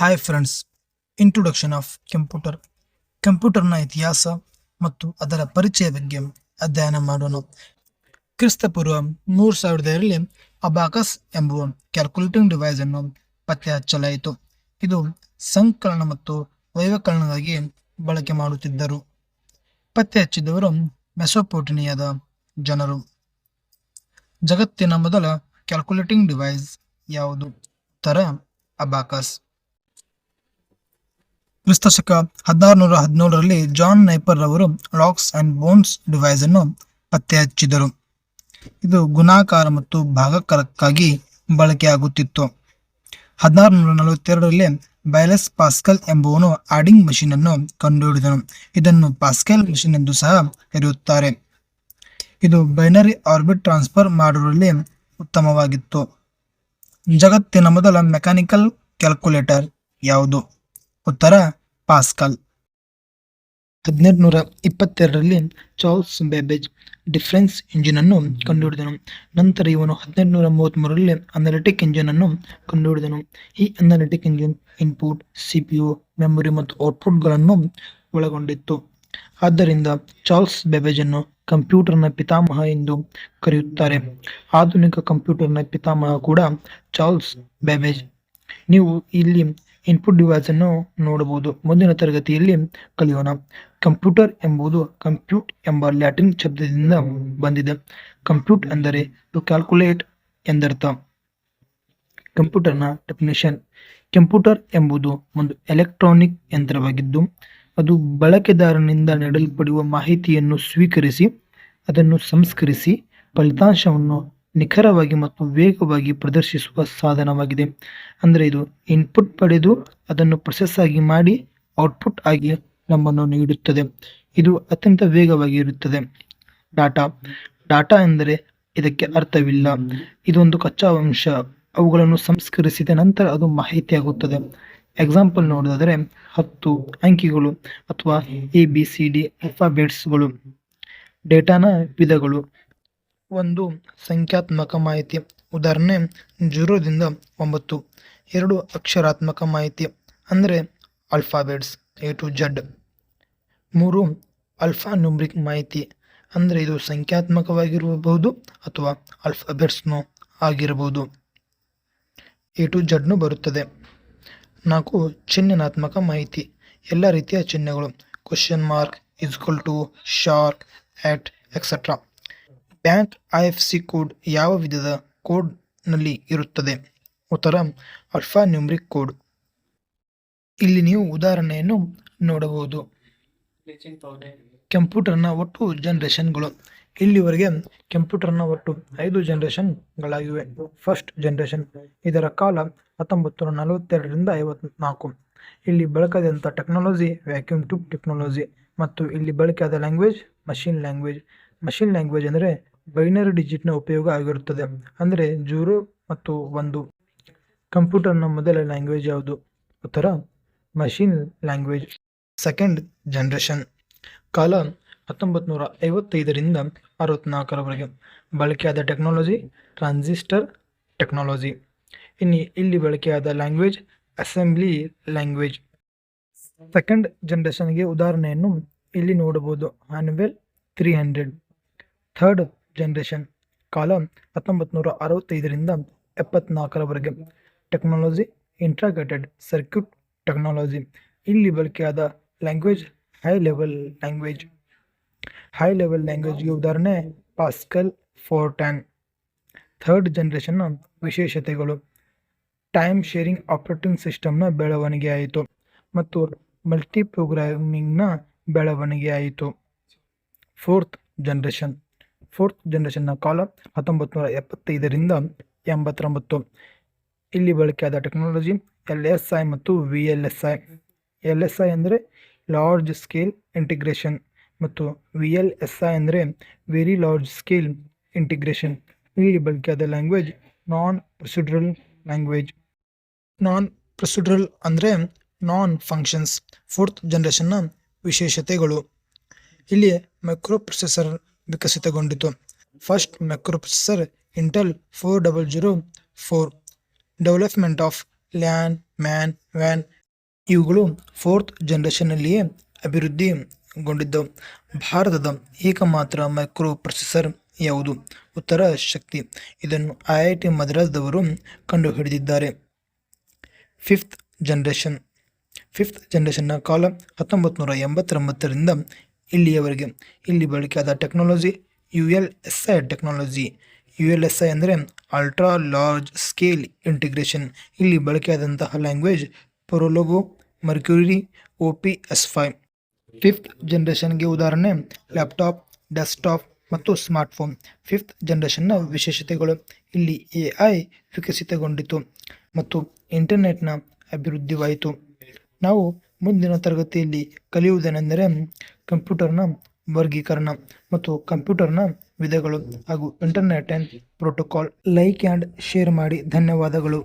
Hi friends introduction of computer ಕಂಪ್ಯೂಟರ್ನ ಇತಿಹಾಸ ಮತ್ತು ಅದರ ಪರಿಚಯ ಬಗ್ಗೆ ಅಧ್ಯಯನ ಮಾಡೋಣ. ಕ್ರಿಸ್ತಪೂರ್ವ ಮೂರು ಸಾವಿರದ ಏಳರಲ್ಲಿ ಅಬಾಕಸ್ ಎಂಬುವ ಕ್ಯಾಲ್ಕುಲೇಟಿಂಗ್ ಡಿವೈಸ್ ಅನ್ನು ಪತ್ತೆ ಹಚ್ಚಲಾಯಿತು. ಇದು ಸಂಕಲನ ಮತ್ತು ವೈವಕಲನಗಾಗಿ ಬಳಕೆ ಮಾಡುತ್ತಿದ್ದರು. ಪತ್ತೆ ಹಚ್ಚಿದವರು ಮೆಸೊಪೋಟಿನಿಯಾದ ಜನರು. ಜಗತ್ತಿನ ಮೊದಲ ಕ್ಯಾಲ್ಕುಲೇಟಿಂಗ್ ಡಿವೈಸ್ ಯಾವುದು? ತರ ಅಬಾಕಸ್. ಕ್ರಿಸ್ತಶಕ ಹದಿನಾರುನೂರ ಹದಿನೇಳರಲ್ಲಿ ಜಾನ್ ನೈಪರ್ ರವರು ರಾಕ್ಸ್ ಅಂಡ್ ಬೋನ್ಸ್ ಡಿವೈಸ್ ಅನ್ನು ಪತ್ತೆ ಹಚ್ಚಿದರು ಇದು ಗುಣಾಕಾರ ಮತ್ತು ಭಾಗಕಾರಕ್ಕಾಗಿ ಬಳಕೆಯಾಗುತ್ತಿತ್ತು. ಹದಿನಾರುನೂರ ನಲವತ್ತೆರಡರಲ್ಲಿ ಬೈಲೆಸ್ ಪಾಸ್ಕಲ್ ಎಂಬುವನು ಆಡಿಂಗ್ ಮಷೀನ್ ಅನ್ನು ಕಂಡುಹಿಡಿದನು. ಇದನ್ನು ಪಾಸ್ಕಲ್ ಮಷೀನ್ ಎಂದು ಸಹ ಕರೆಯುತ್ತಾರೆ. ಇದು ಬೈನರಿ ಆರ್ಬಿಟ್ ಟ್ರಾನ್ಸ್ಫರ್ ಮಾಡುವಲ್ಲಿ ಉತ್ತಮವಾಗಿತ್ತು. ಜಗತ್ತಿನ ಮೊದಲ ಮೆಕ್ಯಾನಿಕಲ್ ಕ್ಯಾಲ್ಕುಲೇಟರ್ ಯಾವುದು? ಉತ್ತರ ಪಾಸ್ಕಲ್. ಹದಿನೆಂಟುನೂರ ಇಪ್ಪತ್ತೆರಡರಲ್ಲಿ ಚಾರ್ಲ್ಸ್ ಬ್ಯಾಬೇಜ್ ಡಿಫರೆನ್ಸ್ ಇಂಜಿನ್ ಅನ್ನು ಕಂಡುಹಿಡಿದನು. ನಂತರ ಇವನು ಹದಿನೆಂಟುನೂರ ಮೂವತ್ತ್ಮೂರರಲ್ಲಿ ಅನಲಿಟಿಕ್ ಇಂಜಿನ್ ಅನ್ನು ಕಂಡುಹಿಡಿದನು. ಈ analytic engine input, C P U, memory ಮತ್ತು ಔಟ್ಪುಟ್ಗಳನ್ನು ಒಳಗೊಂಡಿತ್ತು. ಆದ್ದರಿಂದ ಚಾರ್ಲ್ಸ್ ಬ್ಯಾಬೇಜ್ ಅನ್ನು ಕಂಪ್ಯೂಟರ್ನ ಪಿತಾಮಹ ಎಂದು ಕರೆಯುತ್ತಾರೆ. ಆಧುನಿಕ ಕಂಪ್ಯೂಟರ್ನ ಪಿತಾಮಹ ಕೂಡ ಚಾರ್ಲ್ಸ್ ಬ್ಯಾಬೇಜ್. ನೀವು ಇಲ್ಲಿ ಇನ್ಪುಟ್ ಡಿವೈಸ್ ಅನ್ನು ನೋಡಬಹುದು. ಮುಂದಿನ ತರಗತಿಯಲ್ಲಿ ಕಲಿಯೋಣ. ಕಂಪ್ಯೂಟರ್ ಎಂಬುದು ಕಂಪ್ಯೂಟ್ ಎಂಬ ಲ್ಯಾಟಿನ್ ಶಬ್ದದಿಂದ ಬಂದಿದೆ. ಕಂಪ್ಯೂಟ್ ಅಂದರೆ ಟು ಕ್ಯಾಲ್ಕುಲೇಟ್ ಎಂದರ್ಥ. ಕಂಪ್ಯೂಟರ್ನ ಡೆಫಿನೇಷನ್ ಕಂಪ್ಯೂಟರ್ ಎಂಬುದು ಒಂದು ಎಲೆಕ್ಟ್ರಾನಿಕ್ ಯಂತ್ರವಾಗಿದ್ದು, ಅದು ಬಳಕೆದಾರನಿಂದ ನೀಡಲ್ಪಡುವ ಮಾಹಿತಿಯನ್ನು ಸ್ವೀಕರಿಸಿ, ಅದನ್ನು ಸಂಸ್ಕರಿಸಿ, ಫಲಿತಾಂಶವನ್ನು ನಿಖರವಾಗಿ ಮತ್ತು ವೇಗವಾಗಿ ಪ್ರದರ್ಶಿಸುವ ಸಾಧನವಾಗಿದೆ. ಅಂದರೆ ಇದು ಇನ್ಪುಟ್ ಪಡೆದು ಅದನ್ನು ಪ್ರೊಸೆಸ್ ಆಗಿ ಮಾಡಿ ಔಟ್ಪುಟ್ ಆಗಿ ನಮ್ಮನ್ನು ನೀಡುತ್ತದೆ. ಇದು ಅತ್ಯಂತ ವೇಗವಾಗಿ ಇರುತ್ತದೆ. ಡಾಟಾ. ಡಾಟಾ ಎಂದರೆ ಇದಕ್ಕೆ ಅರ್ಥವಿಲ್ಲ. ಇದೊಂದು ಕಚ್ಚಾ ಅಂಶ ಅವುಗಳನ್ನು ಸಂಸ್ಕರಿಸಿದ ನಂತರ ಅದು ಮಾಹಿತಿಯಾಗುತ್ತದೆ. ಎಕ್ಸಾಂಪಲ್ ನೋಡೋದಾದರೆ ಹತ್ತು ಅಂಕಿಗಳು ಅಥವಾ ಎ ಬಿ ಸಿ ಡಿ ಅಲ್ಫಾಬೆಟ್ಸ್ಗಳು ಡೇಟಾನ ವಿಧಗಳು. ಒಂದು ಸಂಖ್ಯಾತ್ಮಕ ಮಾಹಿತಿ. ಉದಾಹರಣೆ, ಜೀರೋದಿಂದ ಒಂಬತ್ತು. ಎರಡು ಅಕ್ಷರಾತ್ಮಕ ಮಾಹಿತಿ, ಅಂದರೆ ಅಲ್ಫಾಬೆಟ್ಸ್ ಎ ಟು ಜಡ್ ಮೂರು ಅಲ್ಫಾ ನ್ಯೂಮ್ರಿಕ್ ಮಾಹಿತಿ, ಅಂದರೆ ಇದು ಸಂಖ್ಯಾತ್ಮಕವಾಗಿರಬಹುದು ಅಥವಾ ಅಲ್ಫಾಬೆಟ್ಸ್ನು ಆಗಿರಬಹುದು. ಎ ಟು ಜಡ್ನು ಬರುತ್ತದೆ. ನಾಲ್ಕು ಚಿಹ್ನಾತ್ಮಕ ಮಾಹಿತಿ. ಎಲ್ಲ ರೀತಿಯ ಚಿಹ್ನೆಗಳು question mark ಇಸ್ಕಲ್ to shark at etcetera bank I F C code ಯಾವ ವಿಧದ ಕೋಡ್ನಲ್ಲಿ ಇರುತ್ತದೆ? ಉತ್ತರ ಅಲ್ಫಾ ನ್ಯೂಮ್ರಿಕ್ ಕೋಡ್. ಇಲ್ಲಿ ನೀವು ಉದಾಹರಣೆಯನ್ನು ನೋಡಬಹುದು. ಕಂಪ್ಯೂಟರ್ನ ಒಟ್ಟು ಜನರೇಷನ್ಗಳು. ಇಲ್ಲಿವರೆಗೆ ಕಂಪ್ಯೂಟರ್ನ ಒಟ್ಟು ಐದು ಜನರೇಷನ್ಗಳಾಗಿವೆ. ಫಸ್ಟ್ ಜನರೇಷನ್, ಇದರ ಕಾಲ ಹತ್ತೊಂಬತ್ತು ನೂರ ನಲವತ್ತೆರಡರಿಂದ ಐವತ್ನಾಲ್ಕು. ಇಲ್ಲಿ ಬಳಕೆಯಾದಂಥ ಟೆಕ್ನಾಲಜಿ, ವ್ಯಾಕ್ಯೂಮ್ ಟ್ಯೂಬ್ ಟೆಕ್ನಾಲಜಿ. ಮತ್ತು ಇಲ್ಲಿ ಬಳಕೆಯಾದ language, machine language. Machine language ಅಂದರೆ ಬೈನರಿ ಡಿಜಿಟ್ನ ಉಪಯೋಗ ಆಗಿರುತ್ತದೆ. ಅಂದರೆ ಜೂರು ಮತ್ತು ಒಂದು. ಕಂಪ್ಯೂಟರ್ನ ಮೊದಲ ಲ್ಯಾಂಗ್ವೇಜ್ ಯಾವುದು? ಉತ್ತರ, ಮಷಿನ್ ಲ್ಯಾಂಗ್ವೇಜ್. Second, generation. ಕಾಲ ಹತ್ತೊಂಬತ್ತು ನೂರ ಐವತ್ತೈದರಿಂದ ಅರವತ್ತ್ನಾಲ್ಕರವರೆಗೆ ಬಳಕೆಯಾದ ಟೆಕ್ನಾಲಜಿ, ಟ್ರಾನ್ಸಿಸ್ಟರ್ ಟೆಕ್ನಾಲಜಿ. ಇನ್ನು ಇಲ್ಲಿ ಬಳಕೆಯಾದ ಲ್ಯಾಂಗ್ವೇಜ್, ಅಸೆಂಬ್ಲಿ ಲ್ಯಾಂಗ್ವೇಜ್. ಸೆಕೆಂಡ್ ಜನ್ರೇಷನ್ಗೆ ಉದಾಹರಣೆಯನ್ನು ಇಲ್ಲಿ ನೋಡಬಹುದು. Honeywell three hundred third generation ಕಾಲ ಹತ್ತೊಂಬತ್ತು ನೂರ ಅರವತ್ತೈದರಿಂದ ಎಪ್ಪತ್ನಾಲ್ಕರವರೆಗೆ. Technology, integrated circuit technology. ಇಲ್ಲಿ ಬಳಕೆಯಾದ language, high level language. High level ಲ್ಯಾಂಗ್ವೇಜ್ಗೆ ಉದಾಹರಣೆ, ಪಾಸ್ಕಲ್ ಫೋರ್ ಟ್ಯಾನ್ ಥರ್ಡ್ ಜನ್ರೇಷನ್ನ ವಿಶೇಷತೆಗಳು. ಟೈಮ್ ಶೇರಿಂಗ್ ಆಪರೇಟಿಂಗ್ ಸಿಸ್ಟಮ್ನ ಬೆಳವಣಿಗೆ ಆಯಿತು ಮತ್ತು ಮಲ್ಟಿ ಪ್ರೋಗ್ರಾಮಿಂಗ್ನ ಬೆಳವಣಿಗೆ ಆಯಿತು ಫೋರ್ತ್ ಜನ್ರೇಷನ್. ಫೋರ್ತ್ ಜನ್ರೇಷನ್ನ ಕಾಲ ಹತ್ತೊಂಬತ್ತು ನೂರ ಎಪ್ಪತ್ತೈದರಿಂದ ಎಂಬತ್ತೊಂಬತ್ತು. ಇಲ್ಲಿ ಬಳಕೆಯಾದ ಟೆಕ್ನಾಲಜಿ, ಎಲ್ ಎಸ್ ಐ ಮತ್ತು V L S I. L S I ಅಂದರೆ ಲಾರ್ಜ್ ಸ್ಕೇಲ್ ಇಂಟಿಗ್ರೇಷನ್ ಮತ್ತು ವಿ ಎಲ್ ಎಸ್ ಐ ಅಂದರೆ ವೆರಿ ಲಾರ್ಜ್ ಸ್ಕೇಲ್ ಇಂಟಿಗ್ರೇಷನ್. ಇಲ್ಲಿ ಬಳಕೆಯಾದ ಲ್ಯಾಂಗ್ವೇಜ್ ನಾನ್ ಪ್ರೊಸಿಡ್ರಲ್ ಲ್ಯಾಂಗ್ವೇಜ್ ನಾನ್ ಪ್ರೊಸಿಡ್ರಲ್ ಅಂದರೆ ನಾನ್ ಫಂಕ್ಷನ್ಸ್ ಫೋರ್ತ್ ಜನ್ರೇಷನ್ನ ವಿಶೇಷತೆಗಳು. ಇಲ್ಲಿ micro processor ವಿಕಸಿತಗೊಂಡಿತು. First microprocessor Intel four double zero four. Development of LAN, MAN, van ಇವುಗಳು ಫೋರ್ತ್ ಜನರೇಷನ್ನಲ್ಲಿಯೇ ಅಭಿವೃದ್ಧಿಗೊಂಡಿದ್ದವು. ಭಾರತದ ಏಕಮಾತ್ರ ಮೈಕ್ರೋ ಪ್ರೊಸೆಸರ್ ಯಾವುದು? ಉತ್ತರ ಶಕ್ತಿ. ಇದನ್ನು ಐ ಐ ಟಿ ಮದ್ರಾಸ್ದವರು ಕಂಡುಹಿಡಿದಿದ್ದಾರೆ. Fifth generation. ಫಿಫ್ತ್ ಜನರೇಷನ್ನ ಕಾಲ ಹತ್ತೊಂಬತ್ತು ನೂರ ಎಂಬತ್ತೊಂಬತ್ತರಿಂದ ಇಲ್ಲಿಯವರೆಗೆ. ಇಲ್ಲಿ ಬಳಕೆಯಾದ technology U L S I technology U L S I ಅಂದರೆ ಅಲ್ಟ್ರಾ ಲಾರ್ಜ್ ಸ್ಕೇಲ್ ಇಂಟಿಗ್ರೇಷನ್ ಇಲ್ಲಿ ಬಳಕೆಯಾದಂತಹ language Prolog Mercury O P S five fifth ಜನ್ರೇಷನ್ಗೆ ಉದಾಹರಣೆ ಲ್ಯಾಪ್ಟಾಪ್ ಡೆಸ್ಕ್ಟಾಪ್ ಮತ್ತು ಸ್ಮಾರ್ಟ್ಫೋನ್ ಫಿಫ್ತ್ ಜನ್ರೇಷನ್ನ ವಿಶೇಷತೆಗಳು, ಇಲ್ಲಿ ಎ ಐ ವಿಕಸಿತಗೊಂಡಿತು ಮತ್ತು ಇಂಟರ್ನೆಟ್ನ ಅಭಿವೃದ್ಧಿವಾಯಿತು. ನಾವು ಮುಂದಿನ ತರಗತಿಯಲ್ಲಿ ಕಲಿಯುವುದೇನೆಂದರೆ ಕಂಪ್ಯೂಟರ್ನ ವರ್ಗೀಕರಣ ಮತ್ತು ಕಂಪ್ಯೂಟರ್ನ ವಿಧಗಳು ಹಾಗೂ internet and protocol. Like and share ಮಾಡಿ. ಧನ್ಯವಾದಗಳು.